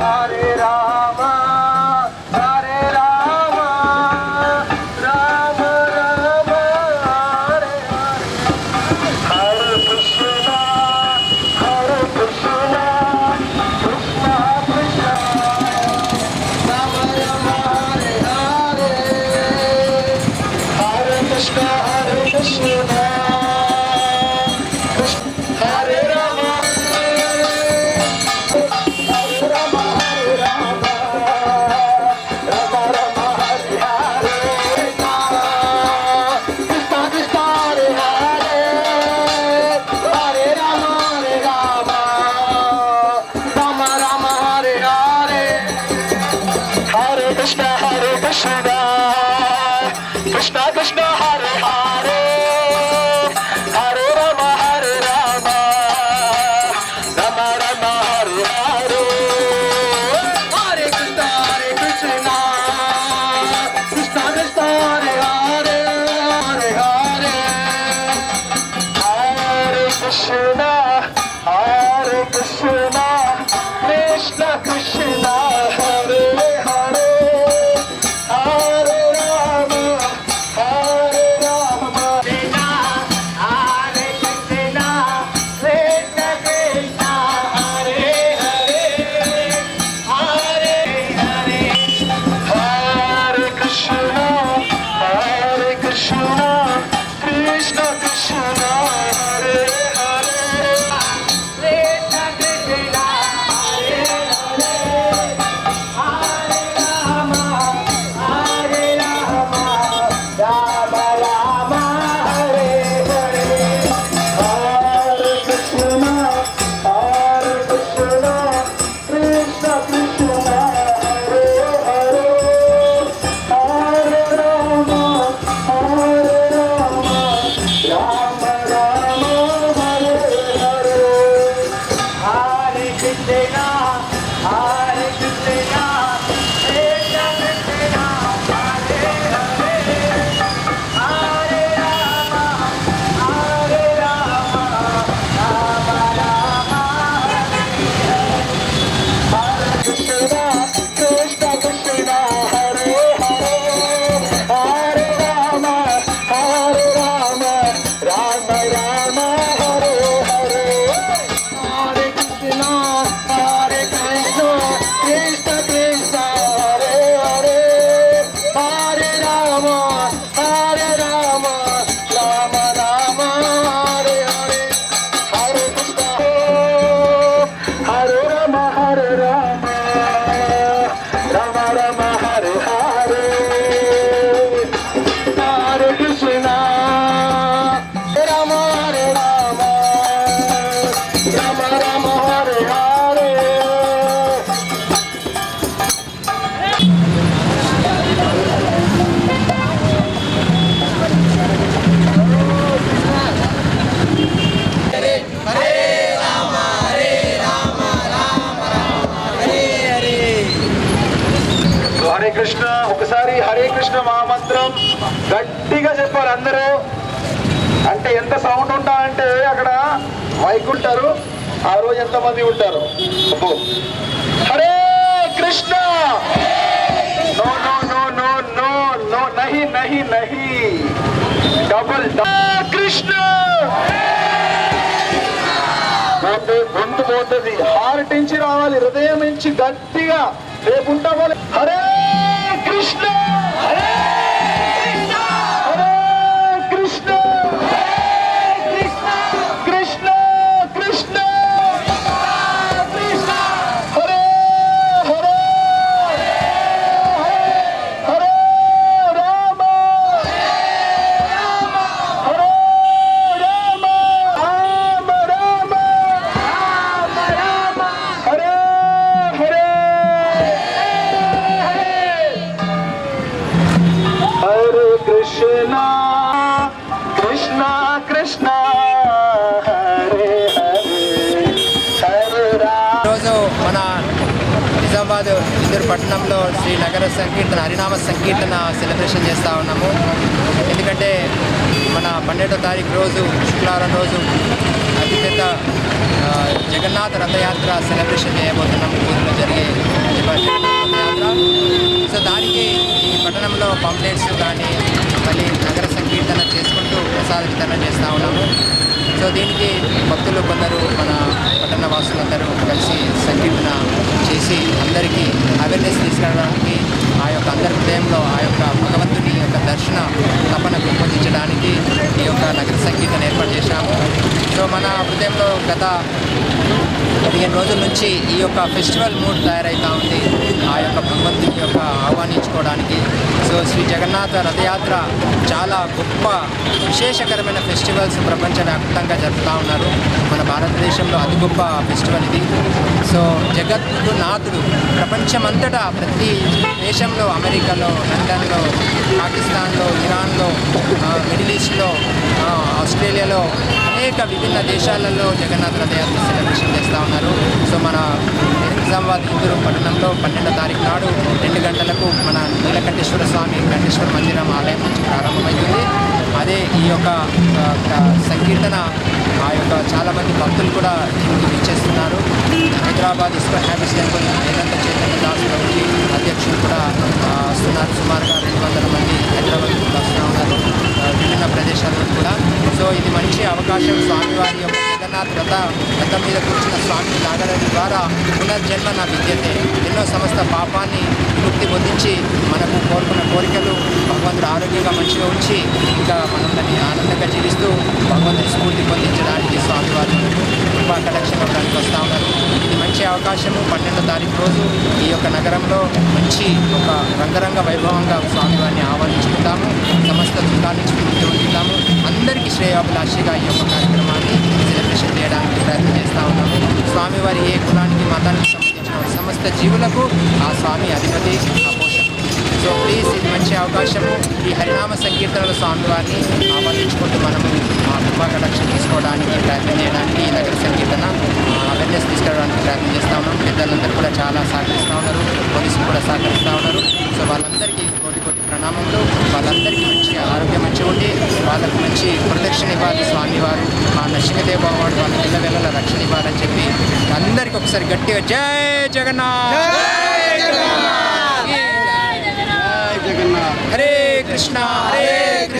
Hare Rama push my. చేసిన మహామంత్రం గట్టిగా చెప్పారు అందరూ. అంటే ఎంత సౌండ్ ఉంటా అంటే అక్కడ వైకుంటారు ఆ రోజు ఎంత మంది ఉంటారు Hare Krishna! No no no no no no నహి నహి నహి. డబుల్ కృష్ణ! గొంతు పోతుంది. హార్ట్ నుంచి రావాలి హృదయం నుంచి గట్టిగా. రేపు ఉంటా హరే కృష్ణ కృష్ణ కృష్ణ మన నిజామాబాద్ ఇందూరు పట్టణంలో శ్రీ నగర సంకీర్తన హరినామ సంకీర్తన సెలబ్రేషన్ చేస్తూ ఉన్నాము. ఎందుకంటే మన పన్నెండో తారీఖు రోజు శుక్రవారం రోజు అతిపెద్ద జగన్నాథ రథయాత్ర సెలబ్రేషన్ చేయబోతున్నాం. ఊరిలో జరిగే జగన్నాథ రథయాత్ర. సో దానికి ఈ పట్టణంలో పంప్లెట్స్ కానీ మళ్ళీ నగర సంకీర్తన చేసుకుంటూ ప్రసాద వితరణ చేస్తూ ఉన్నాము. సో దీనికి భక్తులు కొందరు మన పట్టణ వాసులందరూ కలిసి సంకీర్తన చేసి అందరికీ అవేర్నెస్ తీసుకురావడానికి ఆ యొక్క అందరి హృదయంలో ఆ యొక్క భగవంతుని యొక్క దర్శన తపన పెంపొందించడానికి ఈ యొక్క నగర సంకీర్తన ఏర్పాటు చేశాము. సో మన హృదయంలో గత పదిహేను రోజుల నుంచి ఈ యొక్క ఫెస్టివల్ మూడ్ తయారవుతూ ఉంది. ఆ యొక్క భగవంతుని యొక్క ఆహ్వానించుకోవడానికి. సో శ్రీ జగన్నాథ రథయాత్ర చాలా గొప్ప విశేషకరమైన ఫెస్టివల్స్ ప్రపంచవ్యాప్తంగా జరుపుతూ ఉన్నారు. మన భారతదేశంలో అతి గొప్ప ఫెస్టివల్ ఇది. సో జగత్తు నాథుడు ప్రపంచమంతటా ప్రతి దేశంలో అమెరికాలో లండన్లో పాకిస్తాన్లో ఇరాన్లో మిడిల్ ఈస్ట్లో ఆస్ట్రేలియాలో అనేక విభిన్న దేశాలలో జగన్నాథ రథయాత్ర సెలబ్రేషన్ చేస్తూ ఉన్నారు. సో మన నిజామాబాద్ ఇందూరు పట్టణంలో పన్నెండో తారీఖు నాడు రెండు గంటలకు మన నీలకంఠేశ్వర స్వామి వెంకటేశ్వర మందిరం ఆలయం నుంచి ప్రారంభమవుతుంది. అదే ఈ యొక్క సంకీర్తన ఆ యొక్క చాలామంది భక్తులు కూడా దీనికి ఇచ్చేస్తున్నారు హైదరాబాద్ ఇస్కో హ్యాబిస్ టెంపుల్ వేదంత చైతన్య దాస్ ప్రభుజీ అధ్యక్షులు కూడా వస్తున్నారు. సుమారుగా రెండు వందల మంది హైదరాబాద్ నుంచి వస్తూ ఉన్నారు విభిన్న ప్రదేశాల్లో కూడా. సో ఇది మంచి అవకాశం. స్వామివారి యొక్క కేదార్నాథ్ రథ రథం మీద కూర్చున్న స్వామిని లాగడం ద్వారా పునర్జన్మ నా విద్యతే. ఎన్నో సమస్త పాపాన్ని ముక్తి పొందించి మనకు కోరుకున్న కోరికలు భగవంతుడు ఆరోగ్యంగా మంచిగా ఉంచి ఇంకా మనల్ని ఆనందంగా జీవిస్తూ భగవంతుని స్ఫూర్తి పొందించడానికి స్వామివారు కృపా కటాక్షం అవ్వడానికి వస్తూ ఉన్నారు. ఇది మంచి అవకాశము. పన్నెండో తారీఖు రోజు ఈ యొక్క నగరంలో మంచి ఒక రంగరంగ వైభవంగా స్వామివారిని ఆహ్వానించుకుంటాము. సమస్త దుఃఖాన్ని స్ఫూర్తి పొందుతాము అందరికీ శ్రేయాభిలాషిగా ఈ యొక్క కార్యక్రమం చేయడానికి ప్రయత్నం చేస్తూ ఉన్నాము స్వామివారి ఏ కులానికి మతానికి సంబంధించిన సమస్త జీవులకు ఆ స్వామి అధిపతి ఆ పోషకుడు. సో ప్లీజ్ ఇది మంచి అవకాశము. ఈ హరినామ సంకీర్తనల స్వామివారిని ఆమోదించుకుంటూ మనము ఆ కృపా కటాక్షం తీసుకోవడానికి ప్రయత్నం చేయడానికి ఈ నగర సంకీర్తన అవేర్నెస్ తీసుకురావడానికి ప్రయత్నం చేస్తూ ఉన్నాం. పెద్దలందరూ కూడా చాలా సహకరిస్తూ ఉన్నారు. పోలీసులు కూడా సహకరిస్తూ ఉన్నారు. సో వాళ్ళందరికీ కోటి కోటి ప్రణామములు వాళ్ళందరికీ మంచి ఆరోగ్యం మంచిగా ఉండి వాళ్ళకు మంచి ప్రొటెక్షన్ ఇవ్వాలి స్వామివారు. ఆ నరసింహదేవ భగవాడు వాళ్ళ పిల్ల వేళల రక్షణ ఇవ్వాలని చెప్పి అందరికీ ఒకసారి గట్టిగా జై జగన్నాథ్! జై జగన్నాథ్! హరే కృష్ణ! హరే